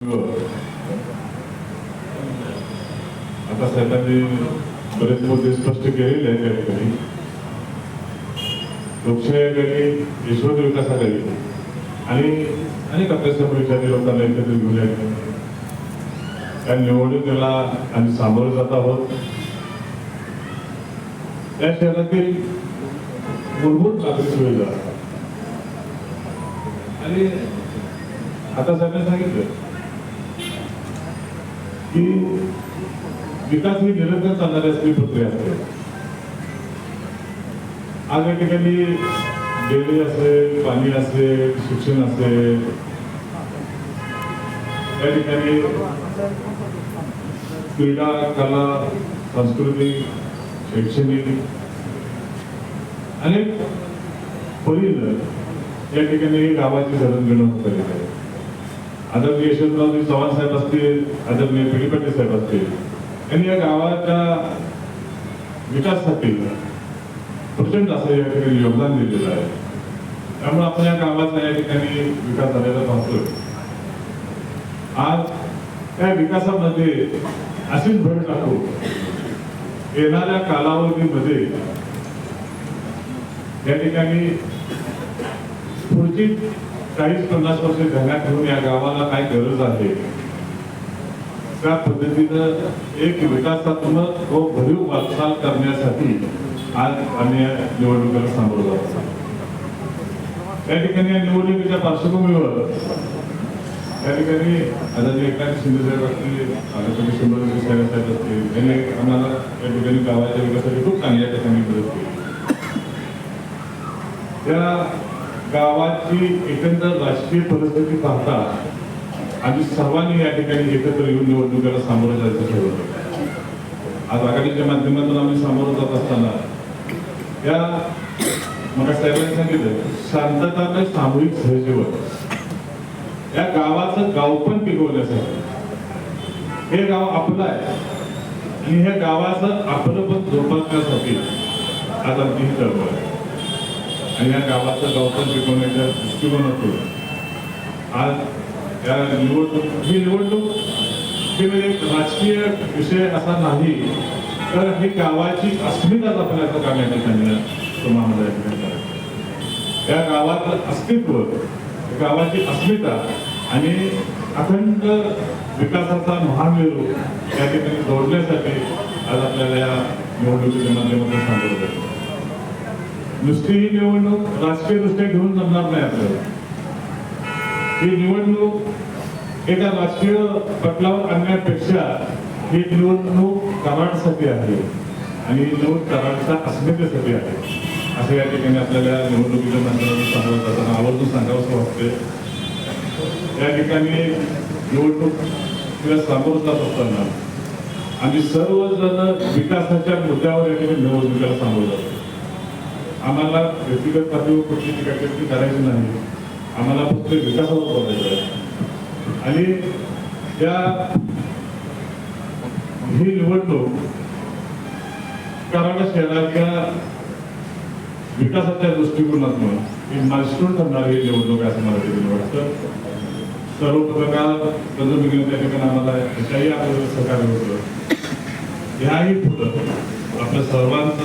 हो. आता साहेबांनी बरेच मुद्दे स्पष्ट केलेले आहेत त्या ठिकाणी लोकशाही आघाडी यशवंत विकास आणि अनेक अभ्यासक्रमांच्या लोकांना एकत्र घेऊन या. निवडणुकीला आम्ही सामोरं जात आहोत. या शहरातील मूलभूत नागरिक सुविधा आणि आता साहेबांनी सांगितलं. की विकास ही निरंतर चालणारी असली प्रक्रिया असते. आज या ठिकाणी डेली असेल पाणी असेल शिक्षण असेल या ठिकाणी क्रीडा कला संस्कृती शैक्षणिक अनेक परीनं या ठिकाणी गावाची जडणघडण होत. आहे आदरणीय यशवंतरावजी चव्हाण साहेब असतील आदरणीय पिढीपट्टे साहेब असतील यांनी या गावाच्या विकासासाठी प्रचंड असं या ठिकाणी योगदान दिलेलं आहे. त्यामुळे आपण या गावाचा या ठिकाणी विकास झालेला पाहतोय. आज त्या विकासामध्ये अशीच भर टाकू येणाऱ्या कालावधीमध्ये या ठिकाणी पुढची चाळीस पन्नास वर्ष ध्यानात ठेवून या गावाला काय गरज आहे त्या पद्धतीनं एक विकासात्मक व भरीव वाटचाल करण्यासाठी आज आम्ही या निवडणुकीला सामोरं जात आहोत. या ठिकाणी या निवडणुकीच्या पार्श्वभूमीवर त्या ठिकाणी आदरणीय एकनाथ शिंदे साहेब असतील आदरणीय शंभर साहेब साहेब असतील त्यांनी आम्हाला या ठिकाणी गावाच्या विकासासाठी खूप चांगल्या ठिकाणी मदत केली त्या गावाची एकंदर राजकीय परिस्थिती पाहता आम्ही सर्वांनी या ठिकाणी एकत्र येऊन निवडणुकीला सामोरं जायचं ठरवलं. आज आघाडीच्या माध्यमातून आम्ही सामोरं जात असताना या मला साहेबांनी सांगितलं शांतता सामूहिक सहजीवन. या गावाचं गावपण पिकवण्यासाठी हे गाव आपलं आहे. आणि ह्या गावाचं आपलं पण जोपासण्यासाठी आज आमची ही चळवळ आहे. आणि या गावाचं गावपण पिकवण्याच्या दृष्टिकोनातून आज या निवडणूक ही निवडणूक हे म्हणजे एक राजकीय विषय असा नाही तर ही गावाची अस्मिताच जपण्याचं काम या ठिकाणी तुम्हाला या गावातलं गावाचं अस्तित्व गावाची अस्मिता आणि अखंड विकासाचा महामेरू या ठिकाणी जोडण्यासाठी आज आपल्याला या निवडणुकीच्या माध्यमातून सांगितलं जातं नुसती ही निवडणूक राजकीयदृष्ट्या घेऊन जमणार नाही आपल्याला. ही निवडणूक एका राजकीय पटलावर आणण्यापेक्षा ही निवडणूक कराडसाठी आहे आणि ही निवड कराडच्या अस्मितेसाठी आहे. असं या ठिकाणी आपल्याला निवडणुकीच्या माध्यमातून सांगत असताना आवर्जून सांगावंसं वाटते या ठिकाणी निवडणूक किंवा सामोरं जात असताना आम्ही सर्वजण विकासाच्या मुद्द्यावर या ठिकाणी निवडणुकीला सामोरं जातो आम्हाला व्यक्तिगत पातळीवर कुठली टीका टिप्पणी करायची नाही. आम्हाला फक्त विकासावर बोलायचं आहे. आणि त्या ही निवडणूक कराड शहराच्या विकासाच्या दृष्टिकोनातून ही मालस्टोन ठरणारी निवडणूक आहे असं मला देखील वाटतं. सर्व पत्रकार त्या ठिकाणी आम्हाला याच्याही आपल्याला सहकार्य होतं. याही पुढं आपल्या सर्वांचं